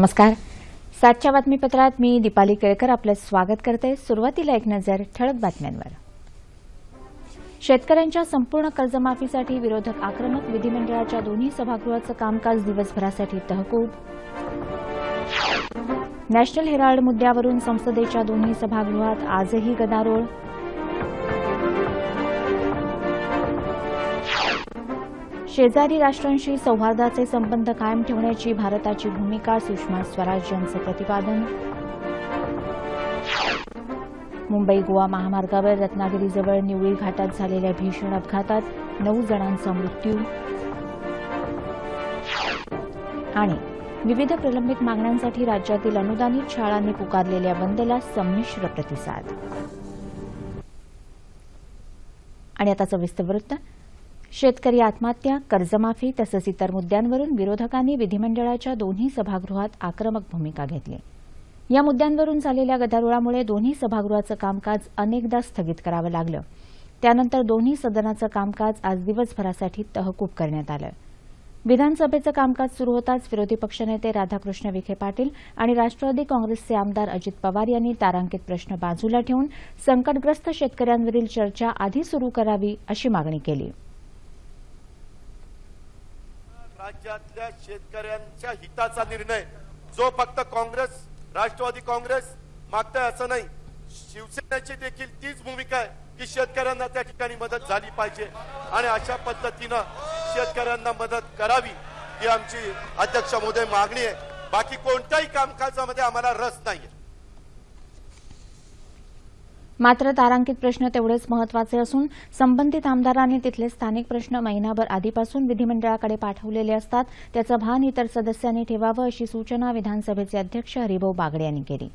नमस्कार. सातच्या बातमीपत्रात मी दीपाली केळकर आपलं स्वागत करते. सुरुवातीला एक नजर ठळक बातम्यांवर. शेतकऱ्यांच्या संपूर्ण कर्जमाफीसाठी विरोधक आक्रमक विधिमंडळाच्या दोन्ही सभागृहाचं कामकाज दिवसभरासाठी तहकूब. नॅशनल हेराल्ड मुद्द्यावरून संसदेच्या दोन्ही सभागृहात आजही गदारोळ. शेजारी राष्ट्रांशी सौहार्दाचे संबंध कायम ठेवण्याची भारताची भूमिका सुषमा स्वराज यांचं प्रतिपादन. मुंबई गोवा महामार्गावर रत्नागिरीजवळ निवळी घाटात झालेल्या भीषण अपघातात नऊ जणांचा मृत्यू. आणि विविध प्रलंबित मागण्यांसाठी राज्यातील अनुदानित शाळांनी पुकारलेल्या बंदला संमिश्र प्रतिसाद. आणि आता सविस्तर वृत्त. शेतकरी आत्महत्या कर्जमाफी तसंच इतर मुद्द्यांवरून विरोधकांनी विधिमंडळाच्या दोन्ही सभागृहात आक्रमक भूमिका घेतली. या मुद्द्यांवरून झालेल्या गदारोळामुळे दोन्ही सभागृहाचं कामकाज अनेकदा स्थगित करावं लागलं. त्यानंतर दोन्ही सदनाचं कामकाज आज दिवसभरासाठी तहकूब करण्यात आलं. विधानसभेचं कामकाज सुरू होताच विरोधी पक्षनेते राधाकृष्ण विखे पाटील आणि राष्ट्रवादी काँग्रेसचे आमदार अजित पवार यांनी तारांकित प्रश्न बाजूला ठेवून संकटग्रस्त शेतकऱ्यांवरील चर्चा आधी सुरू करावी अशी मागणी केली. राज्यातल्या शेतकऱ्यांच्या हिताचा निर्णय. जो फक्त काँग्रेस राष्ट्रवादी काँग्रेस मागताय असं नाही शिवसेनेची देखील तीच भूमिका आहे की शेतकऱ्यांना त्या ठिकाणी मदत झाली पाहिजे. आणि अशा पद्धतीनं शेतकऱ्यांना मदत करावी ही आमची अध्यक्ष महोदय मागणी आहे. बाकी कोणत्याही कामकाजामध्ये आम्हाला रस नाहीये. मात्र तारांकित प्रश्न तेवढेच महत्त्वाचे असून संबंधित आमदारांनी तिथले स्थानिक प्रश्न महिनाभर आधीपासून विधिमंडळाकडे पाठवलेले असतात त्याचं भान इतर सदस्यांनी ठेवावं अशी सूचना विधानसभेचे अध्यक्ष हरिभाऊ बागडे यांनी केली.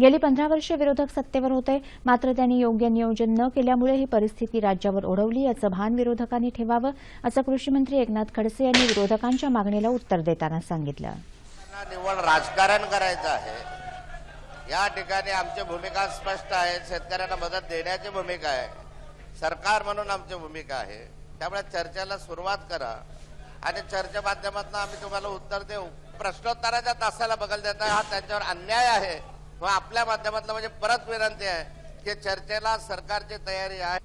गेली पंधरा वर्ष विरोधक सत्तेवर होते मात्र त्यांनी योग्य नियोजन न केल्यामुळे ही परिस्थिती राज्यावर ओढवली याचं भान विरोधकांनी ठेवावं असं कृषीमंत्री एकनाथ खडसे यांनी विरोधकांच्या मागणीला उत्तर देताना सांगितलं. निव्वळ राजकारण करायचं आहे. या ठिकाणी आमची भूमिका स्पष्ट आहे. शेतकऱ्यांना मदत देण्याची भूमिका आहे. सरकार म्हणून आमची भूमिका आहे. त्यामुळे चर्चेला सुरुवात करा. आणि चर्चे माध्यमातून आम्ही तुम्हाला उत्तर देऊ. प्रश्नोत्तराच्या तासाला बगल देता हा त्यांच्यावर अन्याय आहे. व आपल्या माध्यमातलं म्हणजे परत विनंती आहे की चर्चेला सरकारची तयारी आहे.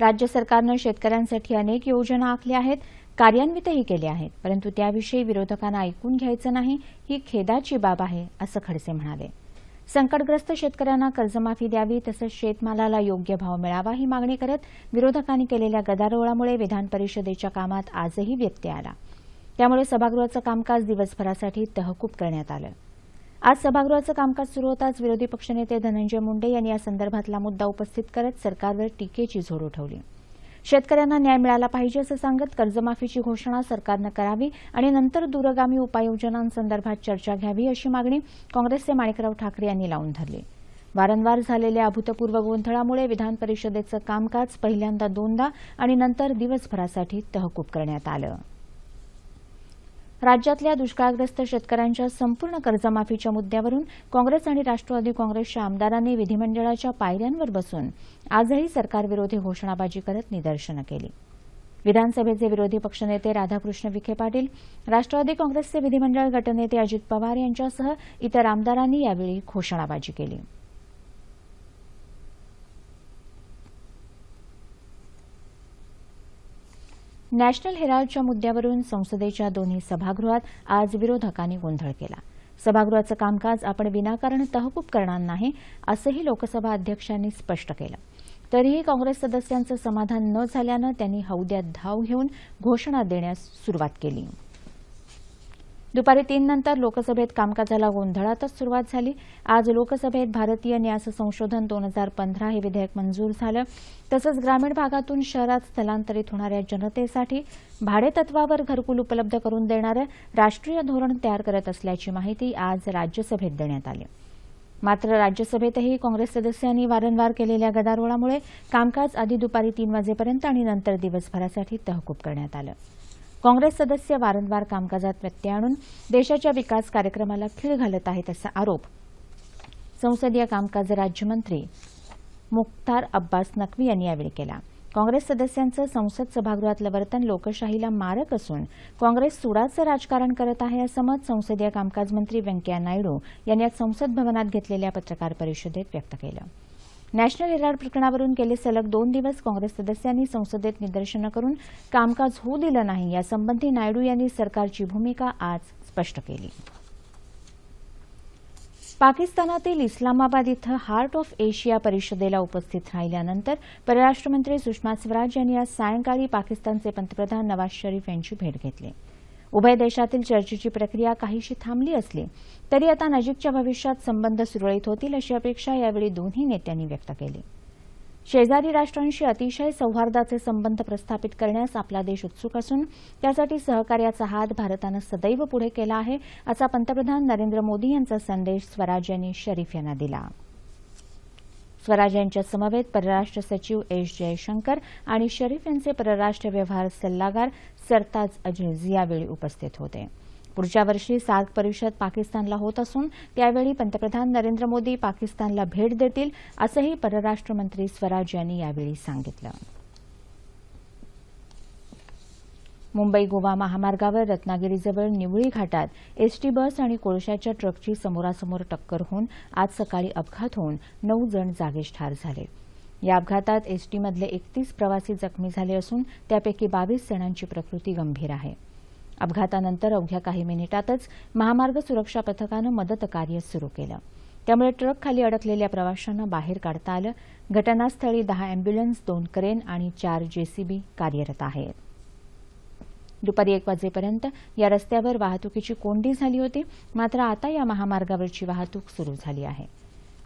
राज्य सरकारनं शेतकऱ्यांसाठी अनेक योजना आखल्या आहेत. कार्यान्वितही केले आहेत परंतु त्याविषयी विरोधकांना ऐकून घ्यायचं नाही ही खेदाची बाब आहे असं खडसे म्हणाले. संकटग्रस्त शेतकऱ्यांना कर्जमाफी द्यावी तसंच शेतमालाला योग्य भाव मिळावा ही मागणी करत विरोधकांनी केलेल्या गदारोळामुळे विधान परिषदेच्या कामात आजही व्यत्यय आला. त्यामुळे सभागृहाचं कामकाज दिवसभरासाठी तहकूब करण्यात आलं. आज सभागृहाचं कामकाज सुरू होताच विरोधी पक्षनेते धनंजय मुंडे यांनी या संदर्भातला मुद्दा उपस्थित करत सरकारवर टीकेची झोड उठवली. शेतकऱ्यांना न्याय मिळाला पाहिजे असं सांगत कर्जमाफीची घोषणा सरकारनं करावी आणि नंतर दूरगामी उपाययोजनांसंदर्भात चर्चा घ्यावी अशी मागणी काँग्रेसचे माणिकराव ठाकरे यांनी लावून धरली. वारंवार झालेल्या अभूतपूर्व गोंधळामुळे विधान परिषदेचं कामकाज पहिल्यांदा दोनदा आणि नंतर दिवसभरासाठी तहकूब करण्यात आलं. राज्यातल्या दुष्काळग्रस्त शेतकऱ्यांच्या संपूर्ण कर्जमाफीच्या मुद्द्यावरून काँग्रेस आणि राष्ट्रवादी काँग्रेसच्या आमदारांनी विधिमंडळाच्या पायऱ्यांवर बसून आजही सरकारविरोधी घोषणाबाजी करत निदर्शनं केली. विधानसभेचे विरोधी पक्षनेते राधाकृष्ण विखे पाटील राष्ट्रवादी काँग्रेसचे विधिमंडळ गटनेते अजित पवार यांच्यासह इतर आमदारांनी यावेळी घोषणाबाजी केली. नॅशनल हेराल्डच्या मुद्द्यावरून संसदेच्या दोन्ही सभागृहात आज विरोधकांनी गोंधळ केला. सभागृहाचं कामकाज आपण विनाकारण तहकूब करणार नाही असंही लोकसभा अध्यक्षांनी स्पष्ट केलं. तरीही काँग्रेस सदस्यांचं समाधान न झाल्यानं त्यांनी हौद्यात धाव घेऊन घोषणा देण्यास सुरुवात केली. दुपारी तीन नंतर लोकसभेत कामकाजाला गोंधळातच सुरुवात झाली. आज लोकसभेत भारतीय न्यास संशोधन दोन हजार पंधरा हे विधेयक मंजूर झालं. तसंच ग्रामीण भागातून शहरात स्थलांतरित होणाऱ्या जनतेसाठी भाडेतत्वावर घरकुल उपलब्ध करून देणारं राष्ट्रीय धोरण तयार करत असल्याची माहिती आज राज्यसभेत देण्यात आली. मात्र राज्यसभेतही काँग्रेस सदस्यांनी वारंवार केलेल्या गदारोळामुळे कामकाज आधी दुपारी तीन वाजेपर्यंत आणि नंतर दिवसभरासाठी तहकूब करण्यात आलं. काँग्रेस सदस्य वारंवार कामकाजात व्यत्यय आणून देशाच्या विकास कार्यक्रमाला खीळ घालत आहेत असा आरोप. संसदीय कामकाज राज्यमंत्री मुख्तार अब्बास नक्वी यांनी यावेळी केला. काँग्रेस सदस्यांचं संसद सभागृहातलं वर्तन लोकशाहीला मारक असून काँग्रेस सुडाचं राजकारण करत आहे असं मत संसदीय कामकाज मंत्री व्यंकय्या नायडू यांनी आज संसद भवनात घेतलेल्या पत्रकार परिषदेत व्यक्त केलं. नॅशनल हेराल्ड प्रकरणावरून गेले सलग दोन दिवस काँग्रेस सदस्यांनी संसदेत निदर्शनं करून कामकाज होऊ दिलं नाही यासंबंधी नायडू यांनी सरकारची भूमिका आज स्पष्ट केली. पाकिस्तानातील इस्लामाबाद इथं हार्ट ऑफ एशिया परिषदेला उपस्थित राहिल्यानंतर परराष्ट्रमंत्री सुषमा स्वराज यांनी आज सायंकाळी पाकिस्तानचे पंतप्रधान नवाज शरीफ यांची भेट घेतली. उभय देशातील चर्चेची प्रक्रिया काहीशी थांबली असली तरी आता नजीकच्या भविष्यात संबंध सुरळीत होतील अशी अपेक्षा यावेळी दोन्ही नेत्यांनी व्यक्त केली. शेजारी राष्ट्रांशी अतिशय सौहार्दाचे संबंध प्रस्थापित करण्यास आपला देश उत्सुक असून त्यासाठी सहकार्याचा हात भारतानं सदैव पुढे केला आहे असा पंतप्रधान नरेंद्र मोदी यांचा संदेश स्वराज यांनी शरीफ यांना दिला. स्वराज यांच्या समवेत परराष्ट्र सचिव एस जयशंकर आणि शरीफ यांचे परराष्ट्र व्यवहार सल्लागार सरताज अजीज यावेळी उपस्थित होते. पुढच्या वर्षी सार्क परिषद पाकिस्तानला होत असून त्यावेळी पंतप्रधान नरेंद्र मोदी पाकिस्तानला भेट देतील असंही परराष्ट्र मंत्री स्वराज यांनी यावेळी सांगितलं. मुंबई गोवा महामार्गावर रत्नागिरीजवळ निवळी घाटात एसटी बस आणि कोळशाच्या ट्रकची समोरासमोर टक्कर होऊन आज सकाळी अपघात होऊन नऊ जण जागीच ठार झाले. या अपघातात एसटीमधले एकतीस प्रवासी जखमी झाले असून त्यापैकी बावीस जणांची प्रकृती गंभीर आहे. अपघातानंतर अवघ्या काही मिनिटातच महामार्ग सुरक्षा पथकानं मदत कार्य सुरू केलं. त्यामुळे ट्रक खाली अडकलेल्या प्रवाशांना बाहेर काढता आलं. घटनास्थळी दहा अँब्युलन्स दोन क्रेन आणि चार जेसीबी कार्यरत आहेत. दुपारी एक वाजेपर्यंत या रस्त्यावर वाहतुकीची कोंडी झाली होती. मात्र आता या महामार्गावरची वाहतूक सुरू झाली आहे.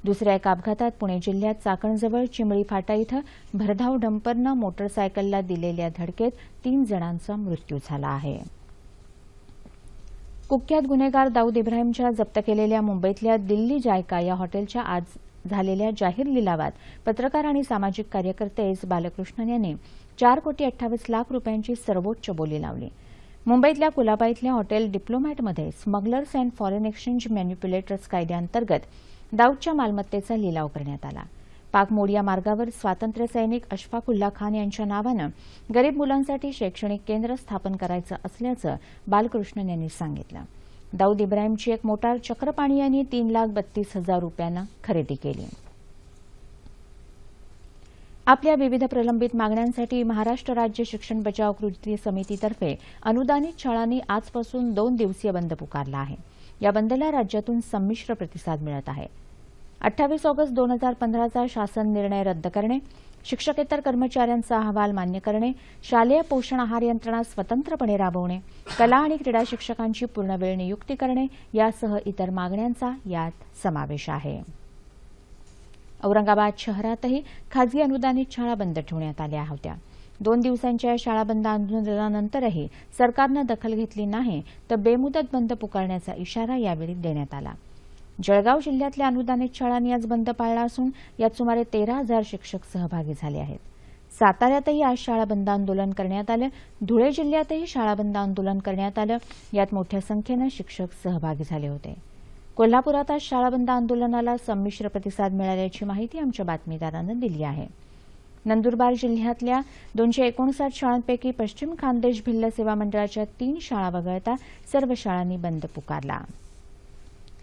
दुसऱ्या एका अपघातात पुणे जिल्ह्यात चाकणजवळ चिंबळी फाटा इथं भरधाव डंपरनं मोटरसायकलला दिलेल्या धडकेत तीन जणांचा मृत्यू झाला आहे. कुख्यात गुन्हेगार दाऊद इब्राहिमच्या जप्त केलेल्या मुंबईतल्या दिल्ली जायका या हॉटेलच्या आज झालेल्या जाहीर लिलावात पत्रकार आणि सामाजिक कार्यकर्ते एस. बालकृष्णन यांनी चार कोटी अठ्ठावीस लाख रुपयांची सर्वोच्च बोली लावली. मुंबईतल्या कुलाबा इथल्या hotel डिप्लोमॅटमध्ये smugglers and foreign exchange manipulators कायद्याअंतर्गत दाऊदच्या मालमत्तेचा लिलाव करण्यात आला. पाक मोडिया मार्गावर स्वातंत्र्य सैनिक अशफाकुल्ला खान यांच्या नावानं गरीब मुलांसाठी शैक्षणिक केंद्र स्थापन करायचं असल्याचं बालकृष्णन यांनी सांगितलं. दाऊद इब्राहिमची एक मोटार चक्रपाणी यांनी तीन लाख बत्तीस हजार रुपयांना खरेदी केली. आपल्या विविध प्रलंबित मागण्यांसाठी महाराष्ट्र राज्य शिक्षण बचाव कृती समितीतर्फे अनुदानित शाळांनी आजपासून दोन दिवसीय बंद पुकारला आहे. या बंदला राज्यातून संमिश्र प्रतिसाद मिळत आहे. अठ्ठावीस ऑगस्ट दोन हजार पंधराचा शासन निर्णय रद्द करणे शिक्षकेतर कर्मचाऱ्यांचा अहवाल मान्य करणे शालेय पोषण आहार यंत्रणा स्वतंत्रपणे राबवणे कला आणि क्रीडा शिक्षकांची पूर्णवेळ नियुक्ती करणे यासह इतर मागण्यांचा यात समावेश आहे. औरंगाबाद शहरातही खाजगी अनुदानित शाळा बंद ठेवण्यात आल्या होत्या. दोन दिवसांच्या या शाळा बंद आंदोलनानंतरही सरकारनं दखल घेतली नाही तर बेमुदत बंद पुकारण्याचा इशारा यावेळी देण्यात आला. जळगाव जिल्ह्यातल्या अनुदानित शाळांनी आज बंद पाळला असून यात सुमारे तेरा हजार शिक्षक सहभागी झाले आहेत. साताऱ्यातही आज शाळा बंद आंदोलन करण्यात आलं. धुळे जिल्ह्यातही शाळा बंद आंदोलन करण्यात आलं. यात मोठ्या संख्येनं शिक्षक सहभागी झाले होते. कोल्हापुरात आज शाळा बंद आंदोलनाला संमिश्र प्रतिसाद मिळाल्याची माहिती आमच्या बातमीदारानं दिली आहे. नंदुरबार जिल्ह्यातल्या दोनशे एकोणसाठ शाळांपैकी पश्चिम खानदेश भिल्ल सेवा मंडळाच्या तीन शाळा वगळता सर्व शाळांनी बंद पुकारला.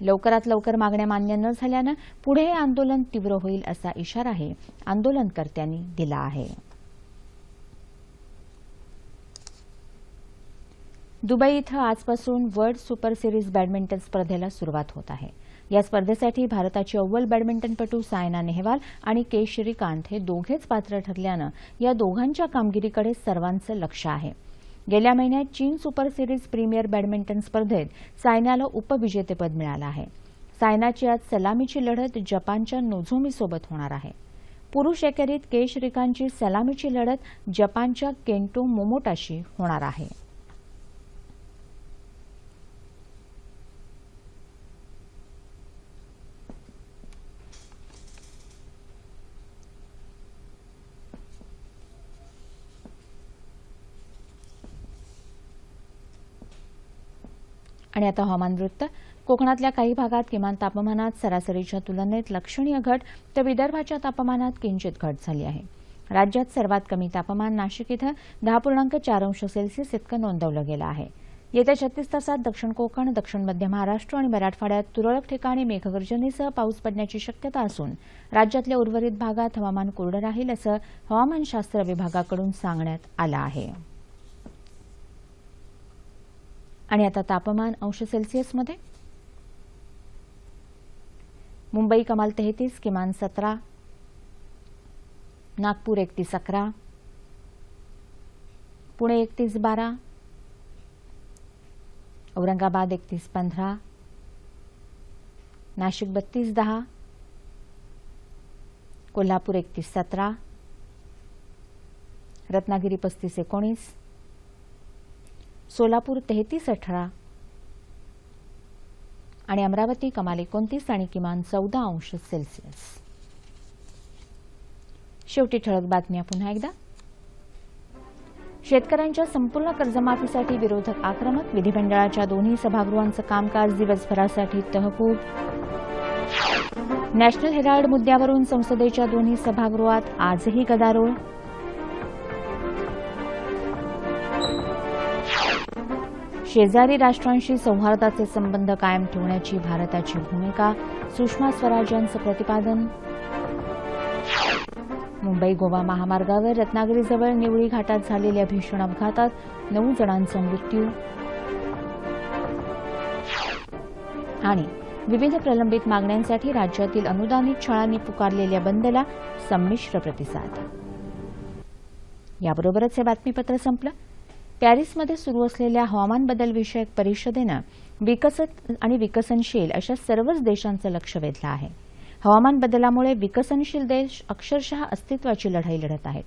लवकरात लवकर मागण्या मान्य न झाल्यानं पुढे हे आंदोलन तीव्र होईल असा इशाराही आंदोलनकर्त्यांनी दिला आहे. दुबई इथं आजपासून वर्ल्ड सुपर सिरीज बॅडमिंटन स्पर्धेला सुरुवात होत आहे. या स्पर्धेसाठी भारताची अव्वल बॅडमिंटनपटू सायना नेहवाल आणि के श्रीकांत हे दोघेच पात्र ठरल्यानं या दोघांच्या कामगिरीकडे सर्वांचं लक्ष आहे. गेल्या महिन्यात चीन सुपर सिरीज प्रीमियर बॅडमिंटन स्पर्धेत सायनाला उपविजेतेपद मिळालं आहे. सायनाची आज सलामीची लढत जपानच्या नोझोमीसोबत होणार आहे. पुरुष एकेरीत के श्रीकांतची सलामीची लढत जपानच्या केंटो मोमोटाशी होणार आहे. आणि आता हवामान वृत्त. कोकणातल्या काही भागात किमान तापमानात सरासरीच्या तुलनेत लक्षणीय घट तर विदर्भाच्या तापमानात किंचित घट झाली आहे. राज्यात सर्वात कमी तापमान नाशिक इथं दहा पूर्णांक चार अंश सेल्सिअस इतकं नोंदवलं गेलं आहे. येत्या छत्तीस तासात दक्षिण कोकण दक्षिण मध्य महाराष्ट्र आणि मराठवाड्यात तुरळक ठिकाणी मेघगर्जनेसह पाऊस पडण्याची शक्यता असून राज्यातल्या उर्वरित भागात हवामान कोरडं राहील असं हवामानशास्त्र विभागाकडून सांगण्यात आलं आहे. आणि आता तापमान अंश सेल्सिअसमध्ये? मुंबई कमाल तेहतीस किमान सतरा. नागपूर एकतीस अकरा. पुणे एकतीस बारा. औरंगाबाद एकतीस पंधरा. नाशिक बत्तीस दहा. कोल्हापूर एकतीस सतरा. रत्नागिरी पस्तीस एकोणीस. सोलापूर तेहतीस अठरा. आणि अमरावती कमाल एकोणतीस आणि किमान चौदा अंश सेल्सिअस. शेवटी ठळक बातम्या पुन्हा एकदा. शेतकऱ्यांच्या संपूर्ण कर्जमाफीसाठी विरोधक आक्रमक विधिमंडळाच्या दोन्ही सभागृहांचं कामकाज दिवसभरासाठी तहकूब. नॅशनल हेराल्ड मुद्द्यावरून संसदेच्या दोन्ही सभागृहात आजही गदारोळ. शेजारी राष्ट्रांशी सौहार्दाचे संबंध कायम ठेवण्याची भारताची भूमिका सुषमा स्वराज यांचं प्रतिपादन. मुंबई गोवा महामार्गावर रत्नागिरीजवळ निवळी घाटात झालेल्या भीषण अपघातात नऊ जणांचा मृत्यू. आणि विविध प्रलंबित मागण्यांसाठी राज्यातील अनुदानित शाळांनी पुकारलेल्या बंदला संमिश्र प्रतिसाद. याबरोबरच हे बातमीपत्र संपलं. पॅरिसमध्ये सुरू असलेल्या हवामान बदल विषयक परिषदेनं विकसित आणि विकसनशील अशा सर्वच देशांचं लक्ष वेधलं आहे. हवामान बदलामुळे विकसनशील देश अक्षरशः अस्तित्वाची लढाई लढत आहेत.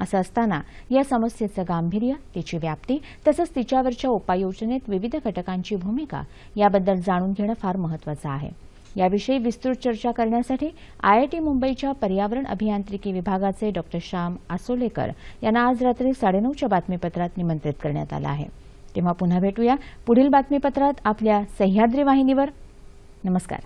असं असताना या समस्येचं गांभीर्य तिची व्याप्ती तसंच तिच्यावरच्या उपाययोजनेत विविध घटकांची भूमिका याबद्दल जाणून घेणं फार महत्वाचं आहे. याविषयी विस्तृत चर्चा करण्यासाठी आयआयटी मुंबईच्या पर्यावरण अभियांत्रिकी विभागाचे डॉ. श्याम आसोलेकर यांना आज रात्री साडेनऊच्या बातमीपत्रात निमंत्रित करण्यात आलं आहे. तेव्हा पुन्हा भेटूया पुढील बातमीपत्रात आपल्या सह्याद्री वाहिनीवर. नमस्कार.